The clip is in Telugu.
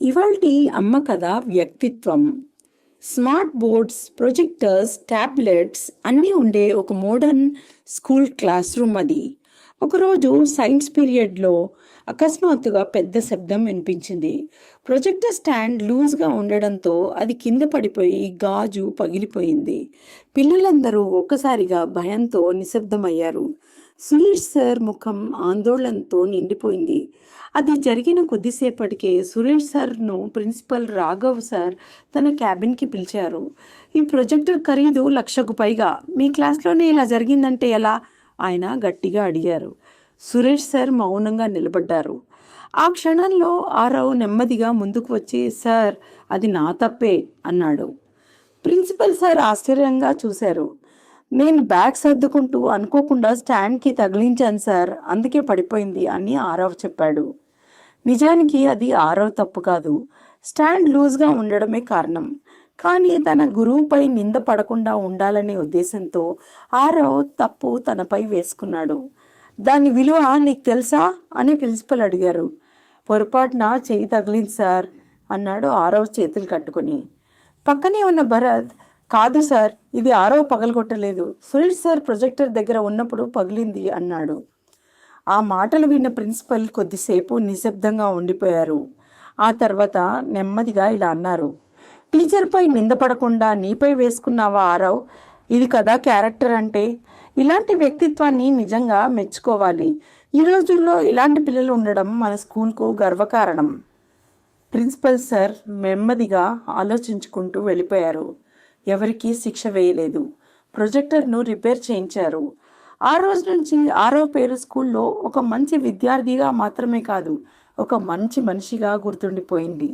ఇవాల్టి అమ్మ కథ వ్యక్తిత్వం. స్మార్ట్ బోర్డ్స్ ప్రొజెక్టర్స్ టాబ్లెట్స్ అన్నీ ఉండే ఒక మోడర్న్ స్కూల్ క్లాస్ రూమ్ అది. ఒకరోజు సైన్స్ పీరియడ్లో అకస్మాత్తుగా పెద్ద శబ్దం వినిపించింది. ప్రొజెక్టర్ స్టాండ్ లూజ్గా ఉండడంతో అది కింద పడిపోయి గాజు పగిలిపోయింది. పిల్లలందరూ ఒక్కసారిగా భయంతో నిశ్శబ్దమయ్యారు. సురేష్ సార్ ముఖం ఆందోళనతో నిండిపోయింది. అది జరిగిన కొద్దిసేపటికే సురేష్ సార్ను ప్రిన్సిపల్ రాఘవ్ సార్ తన క్యాబిన్కి పిలిచారు. ఈ ప్రొజెక్టర్ ఖరీదు లక్షకు పైగా. మీ క్లాస్లోనే ఇలా జరిగిందంటే ఎలా? ఆయన గట్టిగా అడిగారు. సురేష్ సార్ మౌనంగా నిలబడ్డారు. ఆ క్షణంలో ఆరవ్ నెమ్మదిగా ముందుకు వచ్చి సార్ అది నా తప్పే అన్నాడు. ప్రిన్సిపల్ సార్ ఆశ్చర్యంగా చూశారు. నేను బ్యాగ్ సర్దుకుంటూ అనుకోకుండా స్టాండ్కి తగిలించాను సార్. అందుకే పడిపోయింది అని ఆరవ్ చెప్పాడు. నిజానికి అది ఆరవ్ తప్పు కాదు. స్టాండ్ లూజ్గా ఉండడమే కారణం. కానీ తన గురువుపై నింద పడకుండా ఉండాలనే ఉద్దేశంతో ఆరవ్ తప్పు తనపై వేసుకున్నాడు. దాని విలువ నీకు తెలుసా? అని ప్రిన్సిపల్ అడిగారు. పొరపాటున చేయి తగిలింది సార్ అన్నాడు ఆరవ్ చేతులు కట్టుకుని. పక్కనే ఉన్న భరత్ కాదు సార్ ఇది ఆరో పగలగొట్టలేదు. సునీల్ సార్ ప్రొజెక్టర్ దగ్గర ఉన్నప్పుడు పగిలింది అన్నాడు. ఆ మాటలు విన్న ప్రిన్సిపల్ కొద్దిసేపు నిశ్శబ్దంగా ఉండిపోయారు. ఆ తర్వాత నెమ్మదిగా ఇలా అన్నారు టీచర్పై నిందపడకుండా నీపై వేసుకున్నావా ఆరవ్? ఇది కదా క్యారెక్టర్ అంటే. ఇలాంటి వ్యక్తిత్వాన్ని నిజంగా మెచ్చుకోవాలి. ఈ రోజుల్లో ఇలాంటి పిల్లలు ఉండడం మన స్కూల్కు గర్వకారణం. ప్రిన్సిపల్ సార్ నెమ్మదిగా ఆలోచించుకుంటూ వెళ్ళిపోయారు. ఎవరికీ శిక్ష వేయలేదు. ప్రొజెక్టర్ను రిపేర్ చేయించారు. ఆ రోజు నుంచి ఆరో పేరు స్కూల్లో ఒక మంచి విద్యార్థిగా మాత్రమే కాదు ఒక మంచి మనిషిగా గుర్తుండిపోయింది.